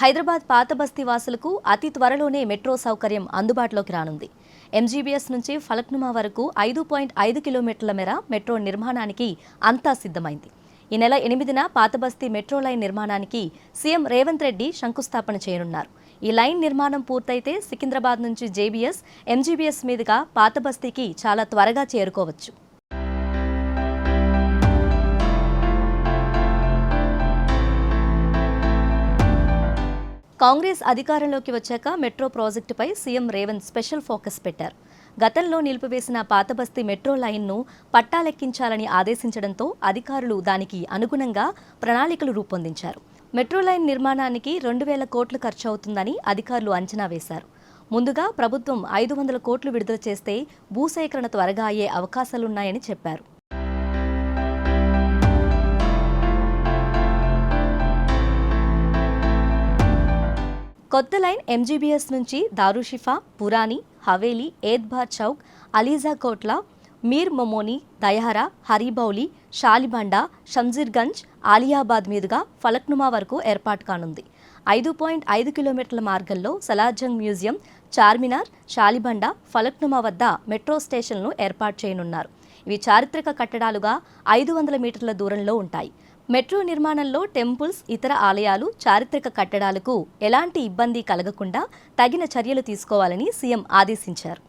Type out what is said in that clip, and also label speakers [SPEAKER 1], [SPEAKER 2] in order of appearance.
[SPEAKER 1] హైదరాబాద్ పాత బస్తీ వాసులకు అతి త్వరలోనే మెట్రో సౌకర్యం అందుబాటులోకి రానుంది. ఎంజీబీఎస్ నుంచి ఫలక్నుమా వరకు ఐదు పాయింట్ ఐదు కిలోమీటర్ల మేర మెట్రో నిర్మాణానికి అంతా సిద్ధమైంది. ఈ నెల ఎనిమిదిన పాత బస్తీ మెట్రో లైన్ నిర్మాణానికి సీఎం రేవంత్ రెడ్డి శంకుస్థాపన చేయనున్నారు. ఈ లైన్ నిర్మాణం పూర్తయితే సికింద్రాబాద్ నుంచి జేబీఎస్ ఎంజీబీఎస్ మీదుగా పాత బస్తీకి చాలా త్వరగా చేరుకోవచ్చు. కాంగ్రెస్ అధికారంలోకి వచ్చాక మెట్రో ప్రాజెక్టుపై సీఎం రేవంత్ స్పెషల్ ఫోకస్ పెట్టారు. గతంలో నిలిపివేసిన పాతబస్తీ మెట్రో లైన్ను పట్టాలెక్కించాలని ఆదేశించడంతో అధికారులు దానికి అనుగుణంగా ప్రణాళికలు రూపొందించారు. మెట్రో లైన్ నిర్మాణానికి రెండు వేల కోట్లు ఖర్చు అవుతుందని అధికారులు అంచనా వేశారు. ముందుగా ప్రభుత్వం ఐదు వందల కోట్లు విడుదల చేస్తే భూసేకరణ త్వరగా అయ్యే అవకాశాలున్నాయని చెప్పారు. కొత్త లైన్ ఎంజీబీఎస్ నుంచి దారుషిఫా పురాణి హవేలీ ఏద్బార్ చౌక్ అలీజా కోట్ల మీర్ మొమోని దయహరా హరిబౌలి షాలిబండ షంజీర్గంజ్ ఆలియాబాద్ మీదుగా ఫలక్నుమా వరకు ఏర్పాటు కానుంది. ఐదు పాయింట్ ఐదు కిలోమీటర్ల మార్గంలో సలార్జంగ్ మ్యూజియం చార్మినార్ షాలిబండ ఫలక్నుమా వద్ద మెట్రో స్టేషన్లను ఏర్పాటు చేయనున్నారు. ఇవి చారిత్రక కట్టడాలుగా ఐదు వందల మీటర్ల దూరంలో ఉంటాయి. మెట్రో నిర్మాణంలో టెంపుల్స్ ఇతర ఆలయాలు చారిత్రక కట్టడాలకు ఎలాంటి ఇబ్బంది కలగకుండా తగిన చర్యలు తీసుకోవాలని సీఎం ఆదేశించారు.